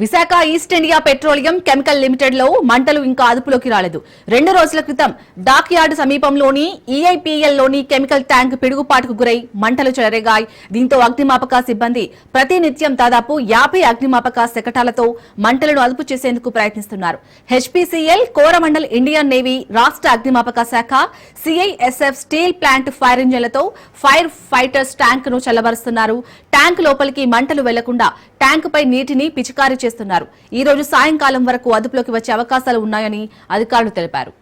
Visakha East India Petroleum Chemical లిమిటెడ్లో మంటలు ఇంకా అదుపులోకి రాలేదు. రెండు రోజుల క్రితం డాక్ యార్డ్ సమీపంలోని ఈఐపీఎల్లోని కెమికల్ ట్యాంక్ పిడుగుపాటుకు గురై మంటలు చెలరేగాయి. దీంతో అగ్నిమాపక సిబ్బంది ప్రతినిత్యం దాదాపు యాభై అగ్నిమాపక శకటాలతో మంటలను అదుపు చేసేందుకు ప్రయత్నిస్తున్నారు. హెచ్పీసీఎల్ కోరమండల్ ఇండియన్ నేవీ రాష్ట్ర అగ్నిమాపక శాఖ సిఐఎస్ఎఫ్ స్టీల్ ప్లాంట్ ఫైర్ ఇంజన్లతో ఫైర్ ఫైటర్స్ ట్యాంక్ను చల్లబరుస్తున్నారు. ట్యాంక్ లోపలికి మంటలు వెళ్ళకుండా ట్యాంక్ పై నీటిని పిచికారీ చేస్తున్నారు. ఈ రోజు సాయంకాలం వరకు అదుపులోకి వచ్చే అవకాశాలు ఉన్నాయని అధికారులు తెలిపారు.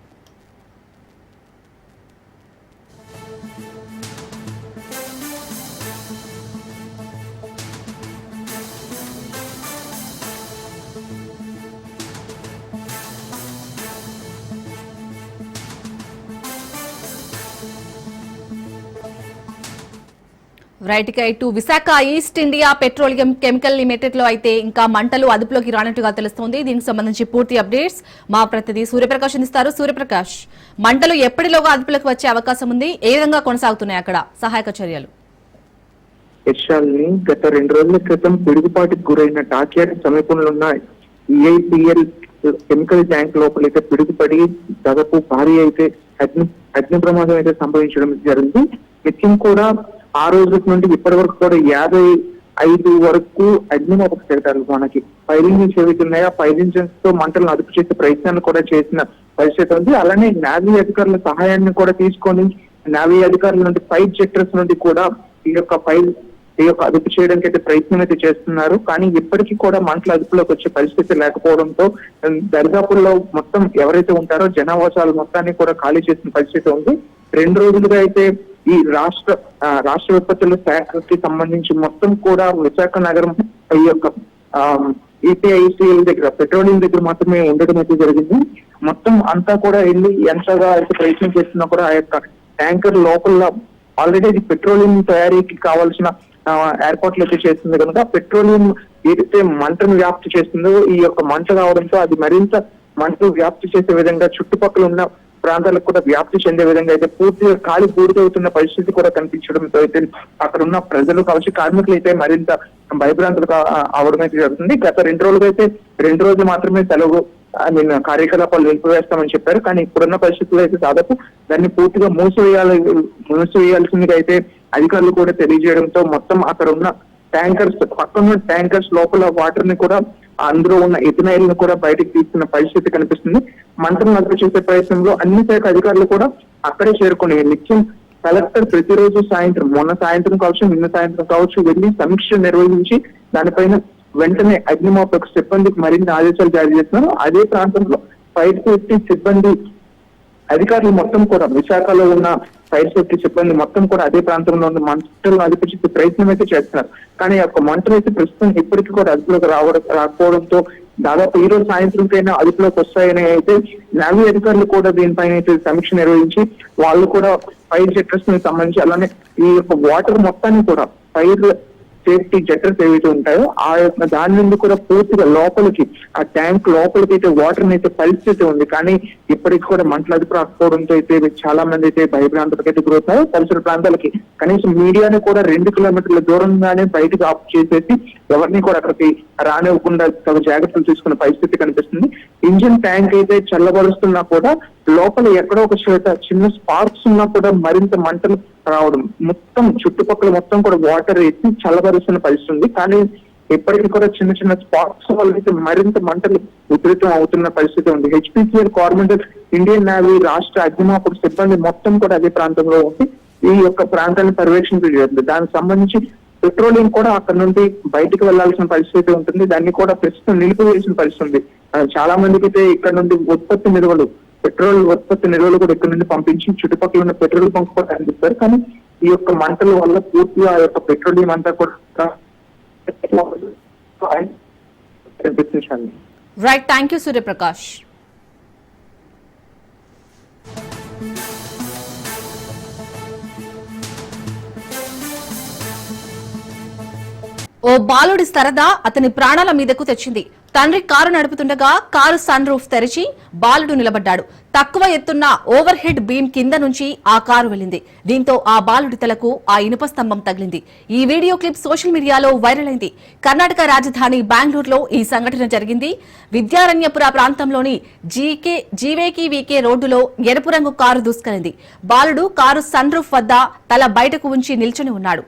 రైట్ ఇటు Visakha East India Petroleum Chemical లిమిటెడ్లో అయితే ఇంకా మంటలు అదుపులోకి రానట్టుగా తెలుస్తోంది. దీనికి సంబంధించి పూర్తి అప్డేట్స్ మా ప్రతినిధి సూర్యప్రకాష్ ఇస్తారు సూర్యప్రకాష్ మంటలు ఎప్పటిలోగా అదుపులోకి వచ్చే అవకాశం ఉంది? ఏ విధంగా కొనసాగుతున్నాయి అక్కడ? సహాయక చర్యలు. యశాల్ని గత రెండు రోజుల క్రితం పిడుగుపాటుకు గురైన టాకియార్ సమీపంలో ఉన్న ఈఐపిఎల్ కెమికల్ ట్యాంక్ లోపలైతే పిడుగుపడి దాదాపు భారీ అయితే అగ్ని అగ్ని ప్రమాదం అయితే సంభవించడం జరిగింది. నిత్యం కూడా ఆ రోజు నుండి ఇప్పటి వరకు కూడా యాభై ఐదు వరకు అగ్నిమాపక చేస్తారు మనకి. ఫైరింగ్ ఇంజిన్స్ ఫైరింగ్ ఆ తో మంటలను అదుపు చేసే ప్రయత్నాన్ని కూడా చేసిన పరిస్థితి ఉంది. అలానే నావీ అధికారుల సహాయాన్ని కూడా తీసుకొని నావీ అధికారుల నుండి ఫైర్ జెక్టర్స్ నుండి కూడా ఈ యొక్క ఫైర్ ఈ యొక్క అదుపు చేయడానికి అయితే ప్రయత్నం అయితే చేస్తున్నారు. కానీ ఇప్పటికీ కూడా మంటలు అదుపులోకి వచ్చే పరిస్థితి లేకపోవడంతో దర్గాపూర్లో మొత్తం ఎవరైతే ఉంటారో జనావాసాలు మొత్తాన్ని కూడా ఖాళీ చేసిన పరిస్థితి ఉంది. రెండు రోజులుగా అయితే ఈ రాష్ట్ర రాష్ట్ర విపత్తుల శాఖకి సంబంధించి మొత్తం కూడా విశాఖ నగరం ఈ యొక్క ఈపీఐసీఎల్ దగ్గర పెట్రోలియం దగ్గర మాత్రమే ఉండడం అయితే జరిగింది. మొత్తం అంతా కూడా వెళ్ళి ఎంతగా అయితే ప్రయత్నం చేస్తున్నా కూడా ఆ యొక్క ట్యాంకర్ లోపల ఆల్రెడీ అది పెట్రోలియం తయారీకి కావాల్సిన ఏర్పాట్లు అయితే చేస్తుంది. కనుక పెట్రోలియం ఏదైతే మంటను వ్యాప్తి చేస్తుందో ఈ యొక్క మంట రావడంతో అది మరింత మంటను వ్యాప్తి చేసే విధంగా చుట్టుపక్కల ఉన్న ప్రాంతాలకు కూడా వ్యాప్తి చెందే విధంగా అయితే పూర్తిగా ఖాళీ పూర్తవుతున్న పరిస్థితి కూడా కనిపించడంతో అయితే అక్కడ ఉన్న ప్రజలు కావచ్చు కార్మికులు అయితే మరింత భయభ్రాంతులు అవడం అయితే జరుగుతుంది. గత రెండు రోజులుగా అయితే రెండు రోజులు మాత్రమే సెలవు నిన్న కార్యకలాపాలు నిలిపివేస్తామని చెప్పారు. కానీ ఇప్పుడున్న పరిస్థితుల్లో అయితే దాదాపు దాన్ని పూర్తిగా మూసివేయాలి మూసివేయాల్సిందిగా అయితే అధికారులు కూడా తెలియజేయడంతో మొత్తం అక్కడ ఉన్న ట్యాంకర్స్ పక్కన ట్యాంకర్స్ లోపల వాటర్ని కూడా అందులో ఉన్న ఇథనైల్ కూడా బయటకు తీస్తున్న పరిస్థితి కనిపిస్తుంది. మంత్రం అదుపు చేసే ప్రయత్నంలో అన్ని శాఖ అధికారులు కూడా అక్కడే చేరుకుని నిత్యం కలెక్టర్ ప్రతిరోజు సాయంత్రం మొన్న సాయంత్రం కావచ్చు నిన్న సాయంత్రం కావచ్చు వెళ్ళి సమీక్ష నిర్వహించి దానిపైన వెంటనే అగ్నిమాపక సిబ్బందికి మరిన్ని ఆదేశాలు జారీ చేస్తున్నారు. అదే ప్రాంతంలో ఫైర్ సేఫ్టీ సిబ్బంది అధికారులు మొత్తం కూడా విశాఖలో ఉన్న ఫైర్ సేఫ్టీ సిబ్బంది మొత్తం కూడా అదే ప్రాంతంలో ఉన్న మంటలు అదుపు చేసే ప్రయత్నం అయితే చేస్తున్నారు. కానీ ఆ యొక్క మంటలు అయితే ప్రస్తుతం ఇప్పటికీ కూడా అదుపులోకి రావడం రాకపోవడంతో దాదాపు ఈ రోజు సాయంత్రంకైనా అదుపులోకి వస్తాయని అయితే నావీ అధికారులు కూడా దీనిపైన అయితే సమీక్ష నిర్వహించి వాళ్ళు కూడా ఫైర్ సెక్టర్స్ని సంబంధించి అలానే ఈ యొక్క వాటర్ మొత్తాన్ని కూడా ఫైర్ సేఫ్టీ జెట్టర్స్ ఏవైతే ఉంటాయో ఆ యొక్క దాని నుండి కూడా పూర్తిగా లోపలికి ఆ ట్యాంక్ లోపలికి అయితే వాటర్ అయితే పరిస్థితి ఉంది. కానీ ఇప్పటికి కూడా మంటలు అదుపు రాకపోవడంతో అయితే చాలా మంది అయితే భయభ్రాంతులకు అయితే గురవుతారు పరిసర ప్రాంతాలకి కనీసం మీడియాని కూడా రెండు కిలోమీటర్ల దూరంగానే బయటకు ఆఫ్ చేసేసి ఎవరిని కూడా అక్కడికి రానివ్వకుండా తగు జాగ్రత్తలు తీసుకున్న పరిస్థితి కనిపిస్తుంది. ఇంజిన్ ట్యాంక్ అయితే చల్లబరుస్తున్నా కూడా లోపల ఎక్కడో ఒక చోట చిన్న స్పార్క్స్ ఉన్నా కూడా మరింత మంటలు రావడం. మొత్తం చుట్టుపక్కల మొత్తం కూడా వాటర్ ఎత్తి చల్లబరుస్తున్న పరిస్థితి ఉంది కానీ ఇప్పటికీ కూడా చిన్న చిన్న స్పాట్స్ వల్ల అయితే మరింత మంటలు ఉధృతం అవుతున్న పరిస్థితి ఉంది. హెచ్పిసిఎల్ కార్మెంటర్ ఇండియన్ నేవీ రాష్ట్ర అగ్నిమాపక సిబ్బంది మొత్తం కూడా అదే ప్రాంతంలో ఉంది ఈ యొక్క ప్రాంతాన్ని పర్యవేక్షించడం దానికి సంబంధించి పెట్రోలియం కూడా అక్కడ నుండి బయటకు వెళ్ళాల్సిన పరిస్థితి ఉంటుంది. దాన్ని కూడా ప్రస్తుతం నిలిపివేసిన పరిస్థితి ఉంది. చాలా మందికి అయితే ఇక్కడ నుండి ఉత్పత్తి నిల్వలు పెట్రోల్ ఉత్పత్తి నిల్వలు కూడా ఇక్కడ నుండి పంపించి చుట్టుపక్కల ఉన్న పెట్రోల్ బంక్ కూడా అందిస్తారు కానీ ఈ యొక్క మంటల వల్ల పూర్తిగా ఆ యొక్క పెట్రోలియం అంతా కూడా రైట్ థ్యాంక్ యూ సూర్యప్రకాష్ ఓ బాలుడి సరదా అతని ప్రాణాల మీదకు తెచ్చింది. తండ్రి కారు నడుపుతుండగా కారు సన్ రూఫ్ తెరిచి బాలుడు నిలబడ్డాడు. తక్కువ ఎత్తున్న ఓవర్ హెడ్ బీమ్ కింద నుంచి ఆ కారు వెళ్ళింది. దీంతో ఆ బాలుడి తలకు ఆ ఇనుప స్తంభం తగిలింది. ఈ వీడియో క్లిప్ సోషల్ మీడియాలో వైరల్ అయింది. కర్ణాటక రాజధాని బెంగళూరులో ఈ సంఘటన జరిగింది. విద్యారణ్యపుర ప్రాంతంలోని జీకే జీవేకి వీకే రోడ్డులో ఎరుపు రంగు కారు దూసుకెళ్ళింది బాలుడు కారు సన్ రూఫ్ వద్ద తల బయటకు ఉంచి నిల్చుని ఉన్నాడు.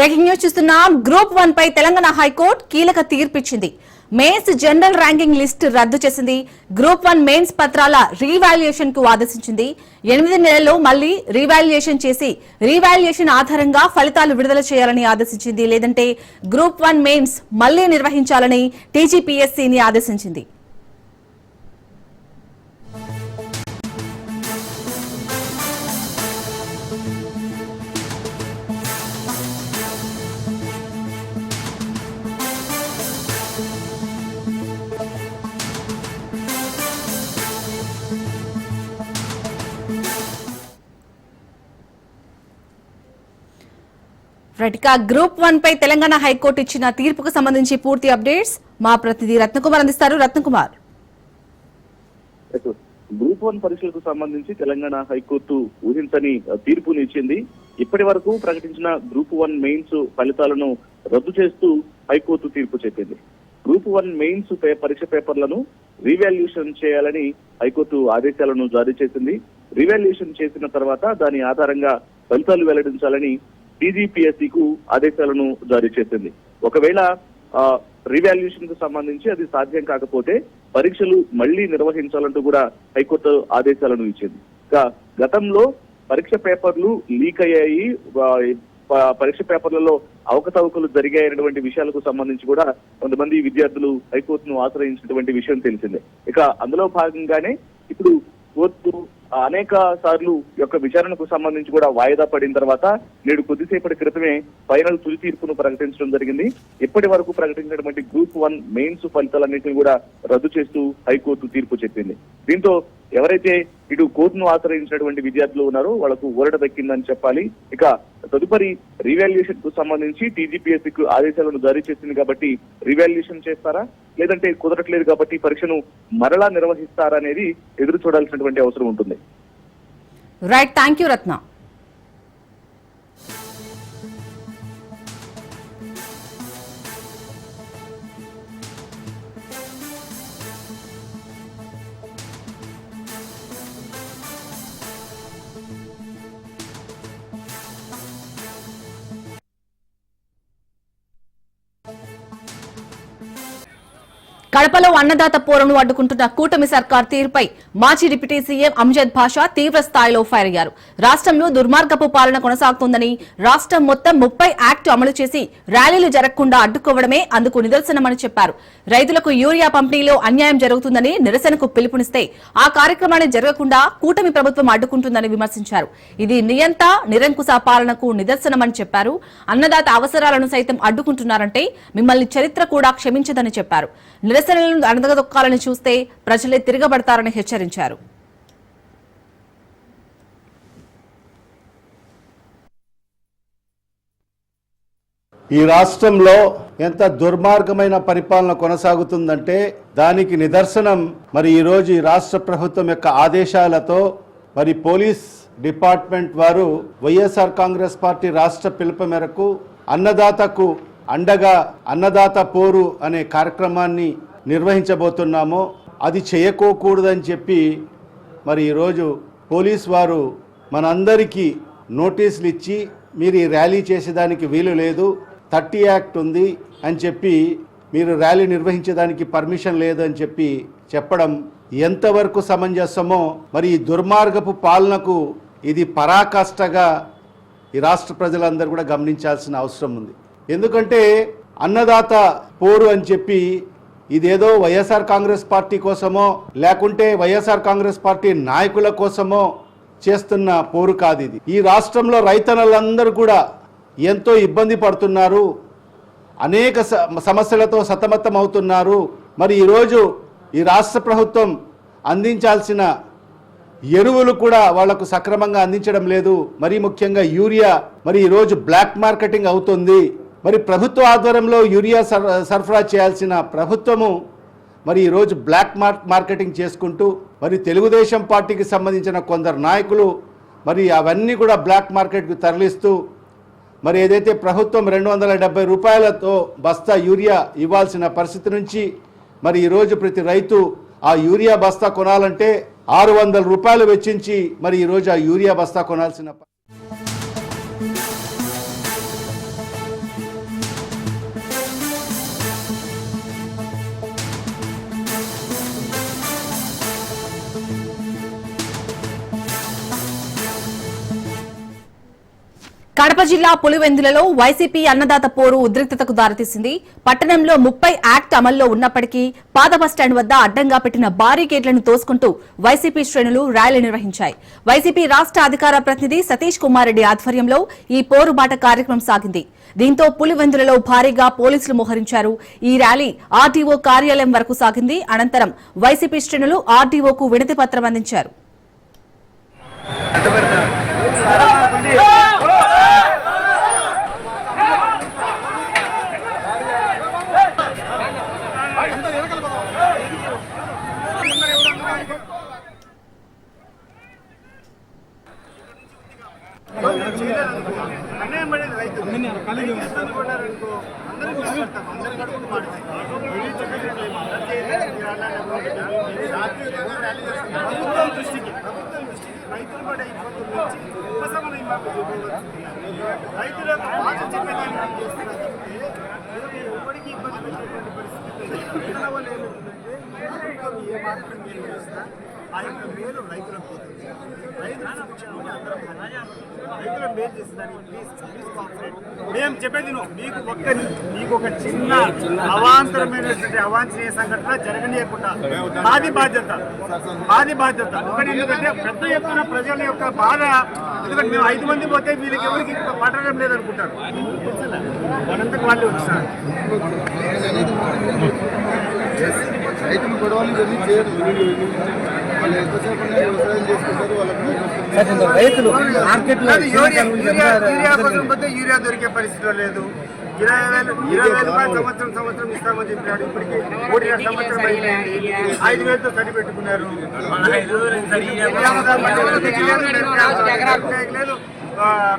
బ్రేకింగ్ న్యూస్ చూస్తున్నాం. గ్రూప్ వన్ పై తెలంగాణ హైకోర్టు కీలక తీర్పిచ్చింది. మెయిన్స్ జనరల్ ర్యాంకింగ్ లిస్ట్ రద్దు చేసింది. గ్రూప్ వన్ మెయిన్స్ పత్రాల రీవాల్యుయేషన్కు ఆదేశించింది. ఎనిమిది నెలల్లో మళ్ళీ రీవాల్యుయేషన్ చేసి రీవాల్యుయేషన్ ఆధారంగా ఫలితాలు విడుదల చేయాలని ఆదేశించింది. లేదంటే గ్రూప్ వన్ మెయిన్స్ మళ్ళీ నిర్వహించాలని టీజీపీఎస్సీని ఆదేశించింది. రైట్ గ్రూప్ వన్ పై తెలంగాణ హైకోర్టు ఇచ్చిన తీర్పుకు సంబంధించి పూర్తి అప్డేట్స్ మా ప్రతినిధి రత్నకుమార్ అందిస్తారు. రత్నకుమార్. గ్రూప్ వన్ పరీక్షలకు సంబంధించి తెలంగాణ హైకోర్టు ఊహించని తీర్పుని ఇచ్చింది. ఇప్పటి వరకు ప్రకటించిన గ్రూప్ వన్ మెయిన్స్ ఫలితాలను రద్దు చేస్తూ హైకోర్టు తీర్పు చెప్పింది. గ్రూప్ వన్ మెయిన్స్ పే- పరీక్ష పేపర్లను రీవాల్యూషన్ చేయాలని హైకోర్టు ఆదేశాలను జారీ చేసింది. రివాల్యూషన్ చేసిన తర్వాత దాని ఆధారంగా ఫలితాలు వెల్లడించాలని డీజీపీఎస్సీకు కు ఆదేశాలను జారీ చేసింది. ఒకవేళ రివాల్యుయేషన్కు సంబంధించి అది సాధ్యం కాకపోతే పరీక్షలు మళ్ళీ నిర్వహించాలంటూ కూడా హైకోర్టు ఆదేశాలను ఇచ్చింది. ఇక గతంలో పరీక్ష పేపర్లు లీక్ అయ్యాయి. పరీక్ష పేపర్లలో అవకతవకలు జరిగాయనేటువంటి విషయాలకు సంబంధించి కూడా కొంతమంది విద్యార్థులు హైకోర్టును ఆశ్రయించినటువంటి విషయం తెలిసిందే. ఇక అందులో భాగంగానే ఇప్పుడు కోర్టు అనేక సార్లు యొక్క విచారణకు సంబంధించి కూడా వాయిదా పడిన తర్వాత నేడు కొద్దిసేపటి క్రితమే ఫైనల్ తుది తీర్పును ప్రకటించడం జరిగింది. ఇప్పటి వరకు ప్రకటించినటువంటి గ్రూప్ వన్ మెయిన్స్ ఫలితాలన్నింటినీ కూడా రద్దు చేస్తూ హైకోర్టు తీర్పు చెప్పింది. దీంతో ఎవరైతే ఇటు కోర్టును ఆశ్రయించినటువంటి విద్యార్థులు ఉన్నారో వాళ్ళకు ఊరట దక్కిందని చెప్పాలి. ఇక తదుపరి రివాల్యుయేషన్కు సంబంధించి టీజీపీఎస్సీ కు ఆదేశాలను జారీ చేసింది కాబట్టి రివాల్యుయేషన్ చేస్తారా? లేదంటే కుదరట్లేదు కాబట్టి పరీక్షను మరలా నిర్వహిస్తారా అనేది ఎదురు చూడాల్సినటువంటి అవసరం ఉంటుంది. రైట్ థ్యాంక్ యూ రత్న కడపలో అన్నదాత పోరును అడ్డుకుంటున్న కూటమి సర్కార్ తీరుపై మాజీ డిప్యూటీ సీఎం అంజద్ భాషా తీవ్ర స్థాయిలో ఫైర్ అయ్యారు. రాష్ట్రంలో దుర్మార్గపు పాలన కొనసాగుతోందని రాష్ట్రం మొత్తం ముప్పై యాక్ట్ అమలు చేసి ర్యాలీలు జరగకుండా అడ్డుకోవడమే అందుకు నిదర్శనమని చెప్పారు. రైతులకు యూరియా పంపిణీలో అన్యాయం జరుగుతుందని నిరసనకు పిలుపునిస్తే ఆ కార్యక్రమాన్ని జరగకుండా కూటమి ప్రభుత్వం అడ్డుకుంటుందని విమర్శించారు. ఇది నియంత నిరంకుశ పాలనకు నిదర్శనమని చెప్పారు. అన్నదాత అవసరాలను సైతం అడ్డుకుంటున్నారంటే మిమ్మల్ని చరిత్ర కూడా క్షమించదని చెప్పారు. నిరసన నిరసనలను అణదగదొక్కాలని చూస్తే ప్రజలే తిరగబడతారని హెచ్చరించారు. ఈ రాష్ట్రంలో ఎంత దుర్మార్గమైన పరిపాలన కొనసాగుతుందంటే దానికి నిదర్శనం మరి ఈరోజు ఈ రాష్ట్ర ప్రభుత్వం యొక్క ఆదేశాలతో మరి పోలీస్ డిపార్ట్మెంట్ వారు వైఎస్ఆర్ కాంగ్రెస్ పార్టీ రాష్ట్ర పిలుపు మేరకు అన్నదాతకు అండగా అన్నదాత పోరు అనే కార్యక్రమాన్ని నిర్వహించబోతున్నామో అది చేయకోకూడదని చెప్పి మరి ఈరోజు పోలీస్ వారు మనందరికీ నోటీసులు ఇచ్చి మీరు ఈ ర్యాలీ చేసేదానికి వీలు లేదు థర్టీ యాక్ట్ ఉంది అని చెప్పి మీరు ర్యాలీ నిర్వహించేదానికి పర్మిషన్ లేదు అని చెప్పి చెప్పడం ఎంతవరకు సమంజసమో మరి ఈ దుర్మార్గపు పాలనకు ఇది పరాకాష్ఠగా ఈ రాష్ట్ర ప్రజలందరూ కూడా గమనించాల్సిన అవసరం ఉంది. ఎందుకంటే అన్నదాత పోరు అని చెప్పి ఇదేదో వైఎస్ఆర్ కాంగ్రెస్ పార్టీ కోసమో లేకుంటే వైఎస్ఆర్ కాంగ్రెస్ పార్టీ నాయకుల కోసమో చేస్తున్న పోరు కాదు ఇది. ఈ రాష్ట్రంలో రైతన్నలందరూ కూడా ఎంతో ఇబ్బంది పడుతున్నారు అనేక స- సమస్యలతో సతమతం అవుతున్నారు మరి ఈరోజు ఈ రాష్ట్ర ప్రభుత్వం అందించాల్సిన ఎరువులు కూడా వాళ్ళకు సక్రమంగా అందించడం లేదు. మరి ముఖ్యంగా యూరియా మరి ఈరోజు బ్లాక్ మార్కెటింగ్ అవుతుంది. మరి ప్రభుత్వ ఆధ్వర్యంలో యూరియా సరఫరా చేయాల్సిన ప్రభుత్వము మరి ఈరోజు బ్లాక్ మార్క్ మార్కెటింగ్ చేసుకుంటూ మరి తెలుగుదేశం పార్టీకి సంబంధించిన కొందరు నాయకులు మరి అవన్నీ కూడా బ్లాక్ మార్కెట్కి తరలిస్తూ మరి ఏదైతే ప్రభుత్వం రెండు వందల డెబ్బై రూపాయలతో బస్తా యూరియా ఇవ్వాల్సిన పరిస్థితి నుంచి మరి ఈరోజు ప్రతి రైతు ఆ యూరియా బస్తా కొనాలంటే ఆరు వందల రూపాయలు వెచ్చించి మరి ఈరోజు ఆ యూరియా బస్తా కొనాల్సిన కడప జిల్లా పులివెందులలో వైసీపీ అన్నదాత పోరు ఉద్రిక్తతకు దారితీసింది. పట్టణంలో ముప్పై యాక్ట్ అమల్లో ఉన్నప్పటికీ పాత బస్టాండ్ వద్ద అడ్డంగా పెట్టిన బారికేడ్లను తోసుకుంటూ వైసీపీ శ్రేణులు ర్యాలీ నిర్వహించాయి. వైసీపీ రాష్ట్ర అధికార ప్రతినిధి సతీష్ కుమార్ రెడ్డి ఆధ్వర్యంలో ఈ పోరుబాట కార్యక్రమం సాగింది. దీంతో పులివెందులలో భారీగా పోలీసులు మోహరించారు. ఈ ర్యాలీ ఆర్టీఓ కార్యాలయం వరకు సాగింది. అనంతరం వైసీపీ శ్రేణులు ఆర్టీఓకు వినతి పత్రం అందించారు. రైతులు పడే ఇబ్బందుల నుంచి ఉపశమనం ఇవ్వకపోవచ్చు రైతుల బాధ చెప్పేదాన్ని మనం చేస్తున్నాం ఎవరికి ఇబ్బంది పెట్టేటువంటి పరిస్థితి వల్ల ఏమవుతుందంటే ఏ మాత్రం చేసినా ఆ యొక్క మేలు రైతులకు పోతుంది. రైతుల సంక్షేమం అందరం రైతుల మేలు చేసేదానికి ప్లీజ్ ప్లీజ్ కోఆపరేట్ మేము చెప్పేది మీకు ఒక్క మీకు ఒక చిన్న అవాంతరమైనటువంటి అవాంఛనీయ సంఘటన జరగనీయకుండా మాది బాధ్యత. మాది బాధ్యత. ఒకటి ఎందుకంటే పెద్ద ఎత్తున ప్రజల యొక్క బాధ. ఎందుకంటే మేము ఐదు మంది పోతే వీళ్ళకి ఎవరికి పట్టడం లేదనుకుంటారు. మనంతకు వాళ్ళు వచ్చారు. రైతులు గొడవలు జరిగి చేయరు. రైతులు మార్కెట్లో యూరియా దొరికే పరిస్థితిలో లేదు. ఇరవై వేలు ఇరవై వేలు రూపాయలు సంవత్సరం సంవత్సరం ఇస్తామని చెప్పినాడు. ఇప్పటికి ఒకటి సంవత్సరం అయిపోయింది ఐదు వేలతో సరి పెట్టుకున్నారు లేదు.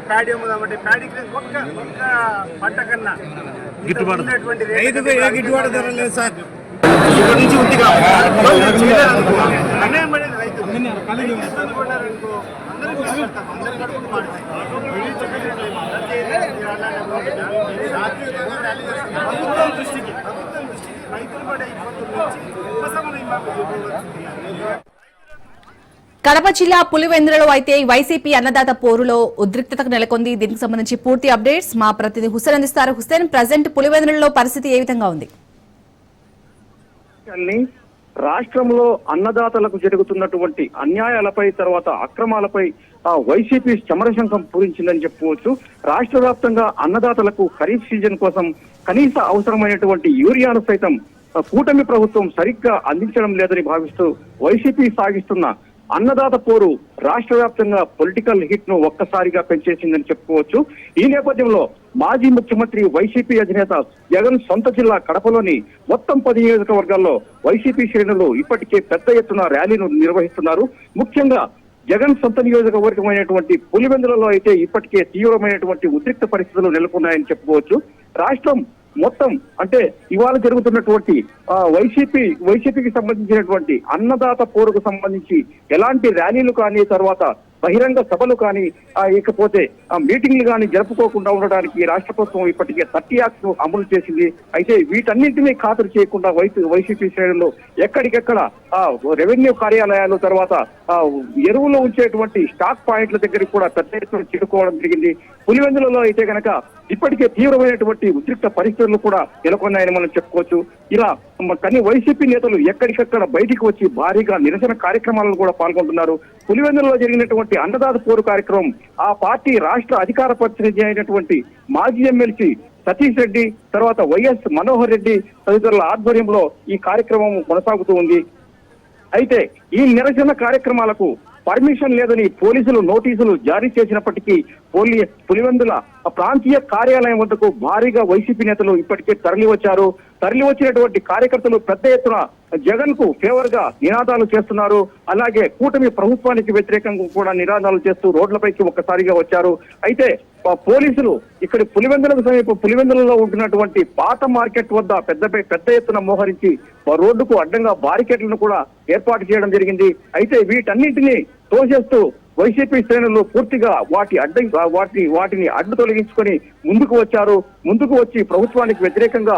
ప్యాడీ అమ్ముదామంటే ప్యాడీకి లేదు ఒక్క ఒక్క పంట కన్నా గిట్టుబాటు గిట్టుబాటు ధర లేదు సార్. ఇప్పటి నుంచి ఉంది కాబట్టి ప్రభుత్వం దృష్టికి ప్రభుత్వం దృష్టికి రైతులు పడే ఇబ్బందుల నుంచి ఉపశమనం ఇవ్వకపోవచ్చు కడప జిల్లా పులివెందులలో అయితే వైసీపీ అన్నదాత పోరులో ఉద్రిక్తత నెలకొంది. దీనికి సంబంధించి పూర్తి అప్డేట్స్ మా ప్రతినిధి హుస్సేన్ అందిస్తారు. హుస్సేన్ ప్రజెంట్ పులివెందులలో పరిస్థితి ఏ విధంగా ఉంది? రాష్ట్రంలో అన్నదాతలకు జరుగుతున్నటువంటి అన్యాయాలపై తర్వాత అక్రమాలపై ఆ వైసీపీ చమరశంఖం పూరించిందని చెప్పుకోవచ్చు. రాష్ట్ర వ్యాప్తంగా అన్నదాతలకు ఖరీఫ్ సీజన్ కోసం కనీస అవసరమైనటువంటి యూరియాను సైతం కూటమి ప్రభుత్వం సరిగ్గా అందించడం లేదని భావిస్తూ వైసీపీ సాగిస్తున్న అన్నదాత పోరు రాష్ట్ర వ్యాప్తంగా పొలిటికల్ హిట్ను ఒక్కసారిగా పెంచేసిందని చెప్పుకోవచ్చు. ఈ నేపథ్యంలో మాజీ ముఖ్యమంత్రి వైసీపీ అధినేత జగన్ సొంత జిల్లా కడపలోని మొత్తం పది నియోజకవర్గాల్లో వైసీపీ శ్రేణులు ఇప్పటికే పెద్ద ఎత్తున ర్యాలీను నిర్వహిస్తున్నారు. ముఖ్యంగా జగన్ సొంత నియోజకవర్గమైనటువంటి పులివెందులలో అయితే ఇప్పటికే తీవ్రమైనటువంటి ఉద్రిక్త పరిస్థితులు నెలకొన్నాయని చెప్పుకోవచ్చు. రాష్ట్రం మొత్తం అంటే ఇవాళ జరుగుతున్నటువంటి వైసీపీ వైసీపీకి సంబంధించినటువంటి అన్నదాత పోరుకు సంబంధించి ఎలాంటి ర్యాలీలు కానీ తర్వాత బహిరంగ సభలు కానీ ఇకపోతే మీటింగ్లు కానీ జరుపుకోకుండా ఉండడానికి రాష్ట్ర ప్రభుత్వం ఇప్పటికే థర్టీ ను అమలు చేసింది. అయితే వీటన్నింటినీ ఖాతరు చేయకుండా వైసీ వైసీపీ శ్రేణులు ఎక్కడికెక్కడ ఆ, రెవెన్యూ కార్యాలయాలు తర్వాత ఆ, ఎరువులు ఉంచేటువంటి స్టాక్ పాయింట్ల దగ్గరికి కూడా పెద్ద ఎత్తున చేరుకోవడం జరిగింది. పులివెందులలో అయితే కనుక ఇప్పటికే తీవ్రమైనటువంటి ఉద్రిక్త పరిస్థితులు కూడా నెలకొన్నాయని మనం చెప్పుకోవచ్చు. ఇలా కానీ వైసీపీ నేతలు ఎక్కడికక్కడ బయటికి వచ్చి భారీగా నిరసన కార్యక్రమాలను కూడా పాల్గొంటున్నారు. పులివెందులలో జరిగినటువంటి అన్నదాత పోరు కార్యక్రమం ఆ పార్టీ రాష్ట్ర అధికార ప్రతినిధి అయినటువంటి మాజీ ఎమ్మెల్సీ సతీష్ రెడ్డి తర్వాత వైఎస్ మనోహర్ రెడ్డి తదితరుల ఆధ్వర్యంలో ఈ కార్యక్రమం కొనసాగుతూ ఉంది. అయితే ఈ నిరసన కార్యక్రమాలకు పర్మిషన్ లేదని పోలీసులు నోటీసులు జారీ చేసినప్పటికీ పోలీ పులివెందుల ప్రాంతీయ కార్యాలయం వద్దకు భారీగా వైసీపీ నేతలు ఇప్పటికే తరలి వచ్చారు తరలి వచ్చినటువంటి కార్యకర్తలు పెద్ద ఎత్తున జగన్కు ఫేవర్గా నినాదాలు చేస్తున్నారు. అలాగే కూటమి ప్రభుత్వానికి వ్యతిరేకంగా కూడా నినాదాలు చేస్తూ రోడ్లపైకి ఒక్కసారిగా వచ్చారు. అయితే పోలీసులు ఇక్కడ పులివెందులకు సమీప పులివెందులలో ఉంటున్నటువంటి పాత మార్కెట్ వద్ద పెద్ద పెద్ద ఎత్తున మోహరించి రోడ్డుకు అడ్డంగా బారికేట్లను కూడా ఏర్పాటు చేయడం జరిగింది. అయితే వీటన్నింటినీ తోసేస్తూ వైసీపీ శ్రేణులు పూర్తిగా వాటి అడ్డం వాటి వాటిని అడ్డు తొలగించుకొని ముందుకు వచ్చారు. ముందుకు వచ్చి ప్రభుత్వానికి వ్యతిరేకంగా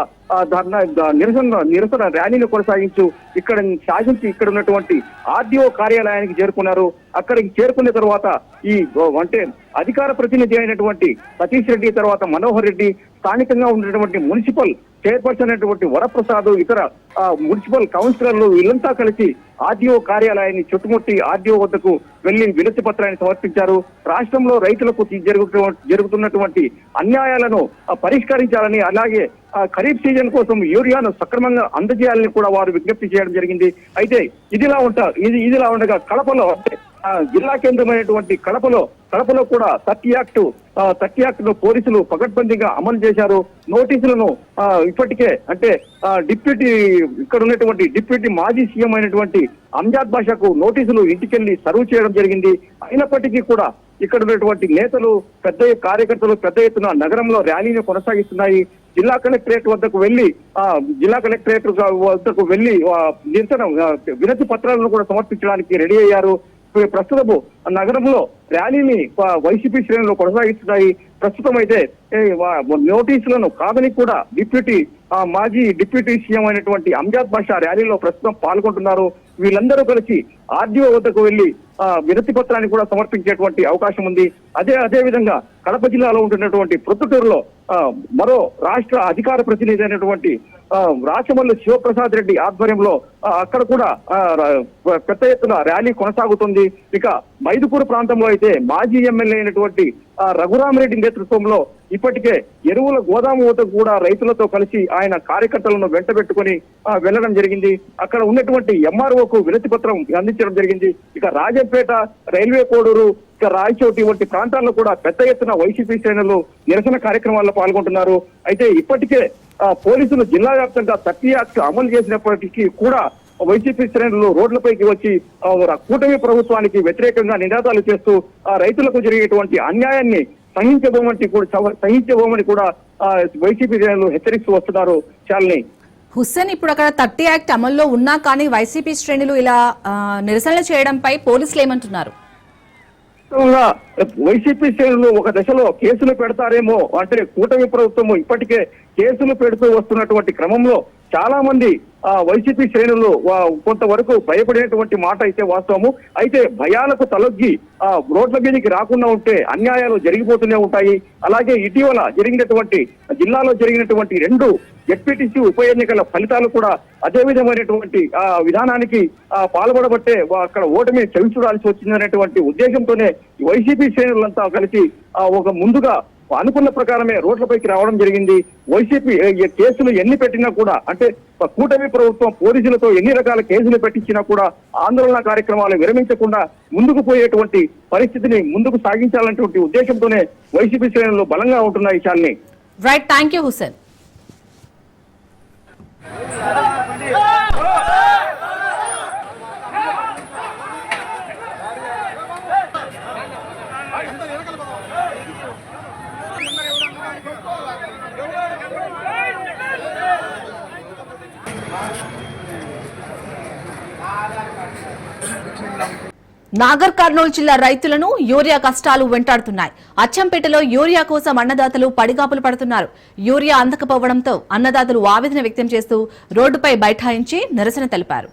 ధర్నా నిరసన నిరసన ర్యాలీని కొనసాగించు. ఇక్కడ శాసించి ఇక్కడ ఉన్నటువంటి ఆర్డీఓ కార్యాలయానికి చేరుకున్నారు. అక్కడికి చేరుకున్న తర్వాత ఈ అంటే అధికార ప్రతినిధి అయినటువంటి సతీష్ రెడ్డి తర్వాత మనోహర్ రెడ్డి స్థానికంగా ఉన్నటువంటి మున్సిపల్ చైర్పర్సన్ అయినటువంటి వరప్రసాద్ ఇతర ఆ, మున్సిపల్ కౌన్సిలర్లు వీళ్ళంతా కలిసి ఆర్డీఓ కార్యాలయాన్ని చుట్టుముట్టి ఆర్డీఓ వద్దకు వెళ్ళి వినతి పత్రాన్ని సమర్పించారు. రాష్ట్రంలో రైతులకు జరుగుతు జరుగుతున్నటువంటి అన్యాయాలను పరిష్కరించాలని అలాగే ఆ, ఖరీఫ్ సీజన్ కోసం యూరియాను సక్రమంగా అందజేయాలని కూడా వారు విజ్ఞప్తి చేయడం జరిగింది. అయితే ఇదిలా ఉంటా ఇది ఇదిలా ఉండగా కడపలో జిల్లా కేంద్రమైనటువంటి కడపలో కడపలో కూడా థర్టీ యాక్ట్ థర్టీ యాక్ట్లో పోలీసులు పకడ్బందీగా అమలు చేశారు. నోటీసులను ఇప్పటికే అంటే డిప్యూటీ ఇక్కడ ఉన్నటువంటి డిప్యూటీ మాజీ సీఎం అయినటువంటి అంజాద్ బాషాకు నోటీసులు ఇంటికెళ్ళి సర్వ్ చేయడం జరిగింది. అయినప్పటికీ కూడా ఇక్కడ ఉన్నటువంటి నేతలు పెద్ద కార్యకర్తలు పెద్ద ఎత్తున నగరంలో ర్యాలీని కొనసాగిస్తున్నాయి. జిల్లా కలెక్టరేట్ వద్దకు వెళ్ళి ఆ జిల్లా కలెక్టరేట్ వద్దకు వెళ్ళి నిరసన వినతి పత్రాలను కూడా సమర్పించడానికి రెడీ అయ్యారు. ప్రస్తుతపు ప్రస్తుతము నగరంలో ర్యాలీని వైసీపీ శ్రేణులు కొనసాగిస్తున్నాయి. ప్రస్తుతం అయితే నోటీసులను కాదని కూడా డిప్యూటీ మాజీ డిప్యూటీ సీఎం అయినటువంటి అంజాద్ బాషా ర్యాలీలో ప్రస్తుతం పాల్గొంటున్నారు. వీళ్ళందరూ కలిసి ఆర్డీఓ వద్దకు వెళ్ళి ఆ, వినతి పత్రాన్ని కూడా సమర్పించేటువంటి అవకాశం ఉంది. అదే అదే విధంగా కడప జిల్లాలో ఉంటున్నటువంటి ప్రొద్దుటూరులో ఆ, మరో రాష్ట్ర అధికార ప్రతినిధి అయినటువంటి ఆ, రాచమల్లి శివప్రసాద్ రెడ్డి ఆధ్వర్యంలో అక్కడ కూడా పెద్ద ఎత్తున ర్యాలీ కొనసాగుతుంది. ఇక మైదుకూరు ప్రాంతంలో అయితే మాజీ ఎమ్మెల్యే అయినటువంటి రఘురామరెడ్డి నేతృత్వంలో ఇప్పటికే ఎరువుల గోదాము వద్ద కూడా రైతులతో కలిసి ఆయన కార్యకర్తలను వెంటబెట్టుకొని వెళ్ళడం జరిగింది. అక్కడ ఉన్నటువంటి ఎంఆర్ఓకు వినతి పత్రం అందించడం జరిగింది. ఇక రాజంపేట రైల్వే కోడూరు ఇక రాయచోటి వంటి ప్రాంతాల్లో కూడా పెద్ద ఎత్తున వైసీపీ శ్రేణులు నిరసన కార్యక్రమాల్లో పాల్గొంటున్నారు. అయితే ఇప్పటికే ఆ, పోలీసులు జిల్లా వ్యాప్తంగా థర్టీ యాక్ట్ అమలు చేసినప్పటికీ కూడా వైసీపీ శ్రేణులు రోడ్లపైకి వచ్చి కూటమి ప్రభుత్వానికి వ్యతిరేకంగా నినాదాలు చేస్తూ ఆ, రైతులకు జరిగేటువంటి అన్యాయాన్ని సహించబోమని కూడా సహించబోమని కూడా వైసీపీ శ్రేణులు హెచ్చరిస్తూ వస్తున్నారు చాలని. హుస్సేన్ ఇప్పుడు అక్కడ థర్టీ యాక్ట్ అమల్లో ఉన్నా కానీ వైసీపీ శ్రేణులు ఇలా ఆ, నిరసనలు చేయడంపై పోలీసులు ఏమంటున్నారు? వైసీపీ శ్రేణులు ఒక దశలో కేసులు పెడతారేమో అంటే కూటమి ప్రభుత్వం ఇప్పటికే కేసులు పెడుతూ వస్తున్నటువంటి క్రమంలో చాలా మంది ఆ, వైసీపీ శ్రేణులు కొంతవరకు భయపడినటువంటి మాట అయితే వాస్తవము. అయితే భయాలకు తలొగ్గి ఆ, రోడ్ల మీదకి రాకుండా ఉంటే అన్యాయాలు జరిగిపోతూనే ఉంటాయి. అలాగే ఇటీవల జరిగినటువంటి జిల్లాలో జరిగినటువంటి రెండు జడ్పీటీసీ ఉప ఎన్నికల ఫలితాలు కూడా అదే విధమైనటువంటి ఆ విధానానికి ఆ పాల్పడబట్టే అక్కడ ఓటమి చవి చూడాల్సి వచ్చిందనేటువంటి ఉద్దేశంతోనే వైసీపీ శ్రేణులంతా కలిసి ఆ ఒక ముందుగా అనుకున్న ప్రకారమే రోడ్లపైకి రావడం జరిగింది వైసీపీ కేసులు ఎన్ని పెట్టినా కూడా అంటే కూటమి ప్రభుత్వం పోలీసులతో ఎన్ని రకాల కేసులు పెట్టించినా కూడా ఆందోళన కార్యక్రమాలు విరమించకుండా ముందుకు పోయేటువంటి పరిస్థితిని ముందుకు సాగించాలనేటువంటి ఉద్దేశంతోనే వైసీపీ శ్రేణులు బలంగా ఉంటున్నాయి Shalini right thank you Hussain Nagar Kurnool జిల్లా రైతులను యూరియా కష్టాలు వెంటాడుతున్నాయి. అచ్చంపేటలో యూరియా కోసం అన్నదాతలు పడిగాపులు పడుతున్నారు. యూరియా అందకపోవడంతో అన్నదాతలు ఆవేదన వ్యక్తం చేస్తూ రోడ్డుపై బైఠాయించి నిరసన తెలిపారు.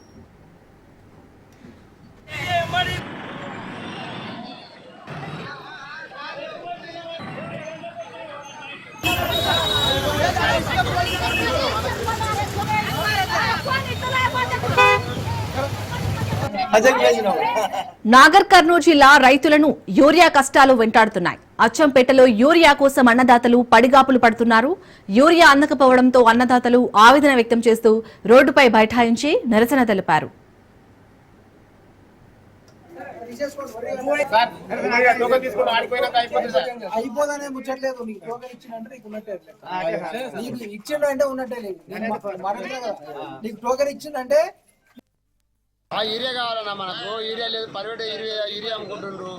నాగర్ కర్నూలు జిల్లా రైతులను యూరియా కష్టాలు వెంటాడుతున్నాయి. అచ్చంపేటలో యూరియా కోసం అన్నదాతలు పడిగాపులు పడుతున్నారు. యూరియా అందకపోవడంతో అన్నదాతలు ఆవేదన వ్యక్తం చేస్తూ రోడ్డుపై బైఠాయించి నిరసన తెలిపారు. అయిపోదనే ముచ్చట్లేదు. నీకు టోకెన్ ఇచ్చిందంటే నీకు ఉన్నట్టే నీకు ఇచ్చిండు అంటే ఉన్నట్టే లేదు. నీకు టోకెన్ ఇచ్చిందంటే ఆ ఏరియా కావాలన్నా మనకు. ఏరియా లేదు ప్రైవేట్ ఏరియా ఏరియా అమ్ముకుంటుండ్రు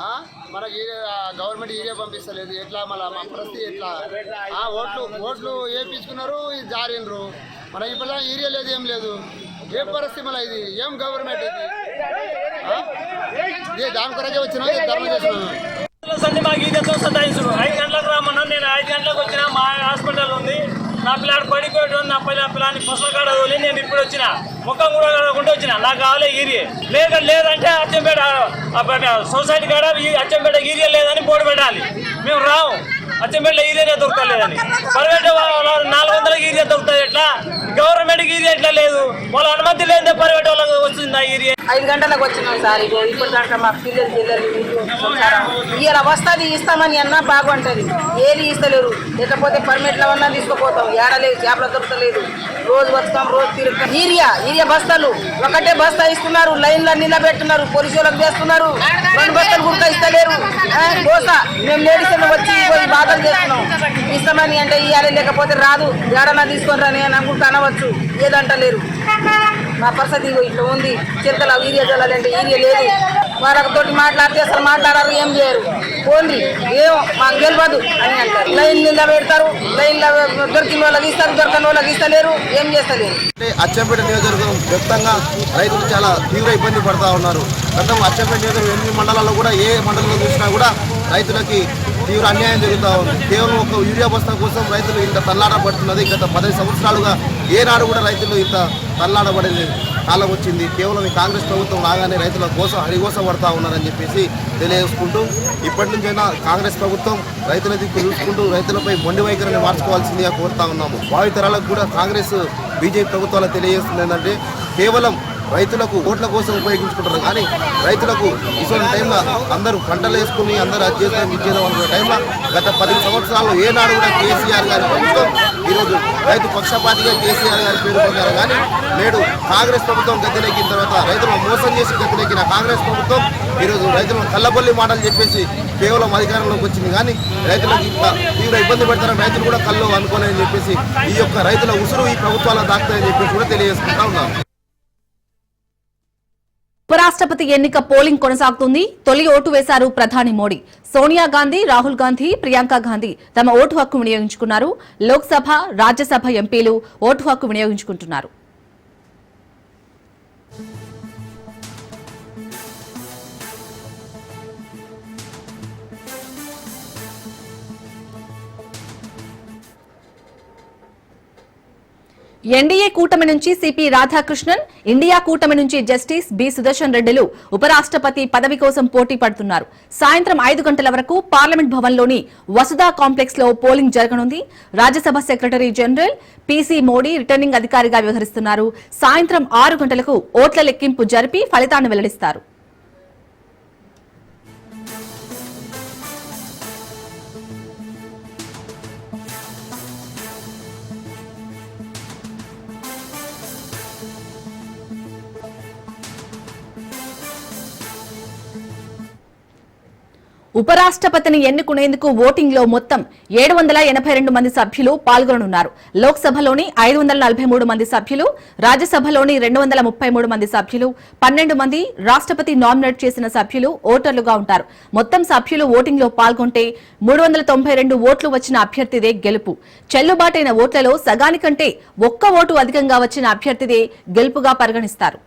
ఆ? మనకి ఏరియా గవర్నమెంట్ ఏరియా పంపిస్తలేదు. ఎట్లా మళ్ళీ మా పరిస్థితి ఎట్లా? ఆ, ఓట్లు ఓట్లు వేపించుకున్నారు ఇది జారిండ్రు. మన ఇప్పుడు ఏరియా లేదు ఏం లేదు. ఏం పరిస్థితి మళ్ళీ ఇది? ఏం గవర్నమెంట్ ఇది? దాని కొరకే వచ్చినా ధర్మ చేస్తున్నాను మాకు ఇది ఎంతో సతాయించు ఐదు గంటలకు రామన్నా నేను ఐదు గంటలకు వచ్చిన మా హాస్పిటల్ ఉంది. నా పిల్లాడు పడిపోయాడు నా పిల్ల పిల్లని పసల కాడ వదిలి నేను ఇప్పుడు వచ్చిన. ముఖం కూడా కడగకుండా వచ్చిన. నాకు కావాలి ఈరియే లేదు లేదంటే అచ్చంపేట సొసైటీ కాడ ఈ అచ్చంపేట ఈరియా లేదని బోర్డు పెట్టాలి. మేము రాము అచ్చంపేట ఈరియా దొరకలేదని. ప్రైవేట్ వాళ్ళ నాలుగు వందలకి ఈరియా దొరుకుతుంది ఎట్లా? గవర్నమెంట్కి ఈరియా ఎట్లా లేదు? వాళ్ళ అనుమతి లేదే ప్రైవేట్ వాళ్ళకి వస్తుంది ఆ ఈరియా ఐదు గంటలకు వచ్చినాం సార్ ఇగో ఇప్పుడు దాకా మా పిల్లలు పిల్లలు ఇవాళ వస్తుంది ఇస్తామని అన్నా బాగుంటుంది. ఏది ఇస్తలేరు. లేకపోతే పర్మిట్ల అన్నా తీసుకుపోతాం. ఏడలేదు చేపలు దొరకలేదు రోజు వస్తాం రోజు తిరుగుతాం. ఈరియా ఈరియా బస్తాలు. ఒకటే బస్తా ఇస్తున్నారు లైన్లో నిలబెట్టున్నారు పోలీసులకు చేస్తున్నారు. రెండు బస్తాలు గుర్తా ఇస్తలేరు. దోశ. మేము లేడీస్ వచ్చి పోయి బాధలు చేస్తున్నాం. ఇస్తామని అంటే ఇవ్వాలి లేకపోతే రాదు. ఏడన్నా తీసుకొని రాని అని అనుకుంటూ అనవచ్చు. ఏదంటలేరు. మా పరిస్థితి ఇట్లా ఉంది. చిరకల ఈరియా చల్లాలంటే ఈరియా లేదు. వాళ్ళతో మాట్లాడితే అసలు మాట్లాడారు ఏం చేయరు. పోండి. ఏమో మాకు గెలవదు అని అంటారు. లైన్ నిలబెడతారు లైన్లో దొరికిన వాళ్ళకి ఇస్తారు దొరకని వాళ్ళకి ఇస్తలేరు ఏం చేస్తలేరు. అచ్చంపేట నియోజకవర్గం వ్యక్తంగా రైతులు చాలా తీవ్ర ఇబ్బంది పడతా ఉన్నారు. గతం అచ్చంపేట నియోజకవర్గం ఎనిమిది మండలాల్లో కూడా ఏ మండలంలో చూసినా కూడా రైతులకి తీవ్ర అన్యాయం జరుగుతూ ఉంది. కేవలం ఒక యూరియా బస్తా కోసం రైతులు ఇంత తల్లాడ పడుతున్నది. గత పదహైదు సంవత్సరాలుగా ఏనాడు కూడా రైతులు ఇంత తల్లాడబడేది కాలం వచ్చింది. కేవలం ఈ కాంగ్రెస్ ప్రభుత్వం రాగానే రైతుల కోసం హరిగోసం పడతా ఉన్నారని చెప్పేసి తెలియజేసుకుంటూ ఇప్పటి నుంచైనా కాంగ్రెస్ ప్రభుత్వం రైతుల దిక్కు చూసుకుంటూ రైతులపై మొండి వైఖరిని మార్చుకోవాల్సిందిగా కోరుతా ఉన్నాము. భావితరాలకు కూడా కాంగ్రెస్ బీజేపీ ప్రభుత్వాలు తెలియజేస్తుంది ఏంటంటే కేవలం రైతులకు ఓట్ల కోసం ఉపయోగించుకుంటారు. కానీ రైతులకు ఇటువంటి టైంలో అందరూ పంటలు వేసుకుని అందరూ అది చేద్దాం ఇది చేద్దాం టైంలో గత పది సంవత్సరాల్లో ఏనాడు కూడా కేసీఆర్ గారి ప్రభుత్వం ఈరోజు రైతు పక్షపాతిగా కేసీఆర్ గారి పేరు పొందారు. కానీ నేడు కాంగ్రెస్ ప్రభుత్వం గద్దెనెక్కిన తర్వాత రైతులను మోసం చేసి గద్దెనెక్కిన కాంగ్రెస్ ప్రభుత్వం ఈరోజు రైతులను కళ్ళబొల్లి మాటలు చెప్పేసి కేవలం అధికారంలోకి వచ్చింది. కానీ రైతులకు ఇంత తీవ్ర ఇబ్బంది పెడతారని రైతులు కూడా కళ్ళు అనుకోలేని చెప్పేసి ఈ యొక్క రైతుల ఉసురు ఈ ప్రభుత్వాల దాక్తాయని చెప్పేసి కూడా తెలియజేసుకుంటా ఉన్నారు ఉపరాష్ట్రపతి ఎన్నిక పోలింగ్ కొనసాగుతుంది. తొలి ఓటు వేశారు ప్రధాని మోడీ. సోనియా గాంధీ రాహుల్ గాంధీ ప్రియాంక గాంధీ తమ ఓటు హక్కు వినియోగించుకున్నారు. లోక్సభ రాజ్యసభ ఎంపీలు ఓటు హక్కు వినియోగించుకుంటున్నారు. ఎన్డీఏ కూటమి నుంచి సిపి రాధాకృష్ణన్ ఇండియా కూటమి నుంచి జస్టిస్ బి సుదర్శన్ రెడ్డిలు ఉపరాష్ట్రపతి పదవి కోసం పోటీ పడుతున్నారు. సాయంత్రం ఐదు గంటల వరకు పార్లమెంట్ భవన్లోని వసుదా కాంప్లెక్స్లో పోలింగ్ జరగనుంది. Rajya Sabha secretary general PC Modi returning అధికారిగా వ్యవహరిస్తున్నారు. సాయంత్రం ఆరు గంటలకు ఓట్ల లెక్కింపు జరిపి ఫలితాన్ని వెల్లడిస్తారు. ఉపరాష్ట్రపతిని ఎన్నుకునేందుకు ఓటింగ్లో మొత్తం ఏడు వందల ఎనభై రెండు మంది సభ్యులు పాల్గొననున్నారు లోక్సభలోని ఐదు వందల నలభై మూడు మంది సభ్యులు రాజ్యసభలోని రెండు వందల ముప్పై మూడు మంది సభ్యులు పన్నెండు మంది రాష్ట్రపతి నామినేట్ చేసిన సభ్యులు ఓటర్లుగా ఉంటారు. మొత్తం సభ్యులు ఓటింగ్లో పాల్గొంటే మూడు వందల తొంభై రెండు ఓట్లు వచ్చిన అభ్యర్థిదే గెలుపు. చెల్లుబాటైన ఓట్లలో సగానికంటే ఒక్క ఓటు అధికంగా వచ్చిన అభ్యర్థిదే గెలుపుగా పరిగణిస్తారు.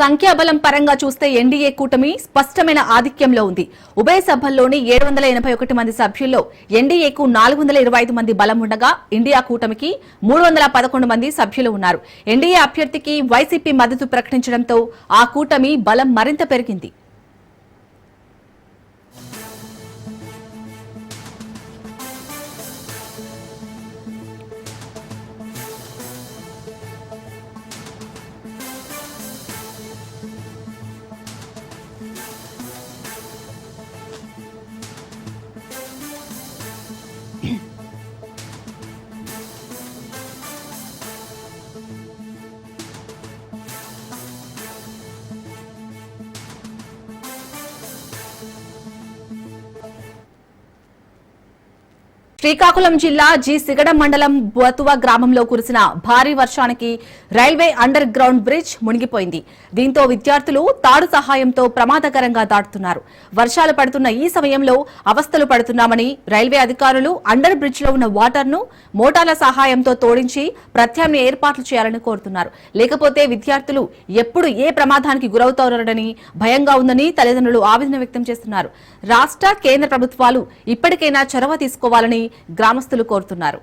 సంఖ్యాబలం పరంగా చూస్తే ఎన్డీఏ కూటమి స్పష్టమైన ఆధిక్యంలో ఉంది. ఉభయ సభల్లోని ఏడు వందల ఎనభై ఒకటి మంది సభ్యుల్లో ఎన్డీఏకు నాలుగు వందల ఇరవై ఐదు మంది బలం ఉండగా ఇండియా కూటమికి మూడు వందల పదకొండు మంది సభ్యులు ఉన్నారు. ఎన్డీఏ అభ్యర్థికి వైసీపీ మద్దతు ప్రకటించడంతో ఆ కూటమి బలం మరింత పెరిగింది. శ్రీకాకుళం జిల్లా జి సిగడం మండలం బతువ గ్రామంలో కురిసిన భారీ వర్షానికి రైల్వే అండర్ గ్రౌండ్ బ్రిడ్జ్ మునిగిపోయింది. దీంతో విద్యార్థులు తాడు సహాయంతో ప్రమాదకరంగా దాటుతున్నారు. వర్షాలు పడుతున్న ఈ సమయంలో అవస్థలు పడుతున్నామని రైల్వే అధికారులు అండర్ బ్రిడ్జ్లో ఉన్న వాటర్ను మోటార్ల సహాయంతో తోడించి ప్రత్యామ్నాయ ఏర్పాట్లు చేయాలని కోరుతున్నారు. లేకపోతే విద్యార్థులు ఎప్పుడు ఏ ప్రమాదానికి గురవుతారని భయంగా ఉందని తల్లిదండ్రులు ఆవేదన వ్యక్తం చేస్తున్నారు. రాష్ట్ర కేంద్ర ప్రభుత్వాలు ఇప్పటికైనా చొరవ తీసుకోవాలని గ్రామస్తులు కోరుతున్నారు.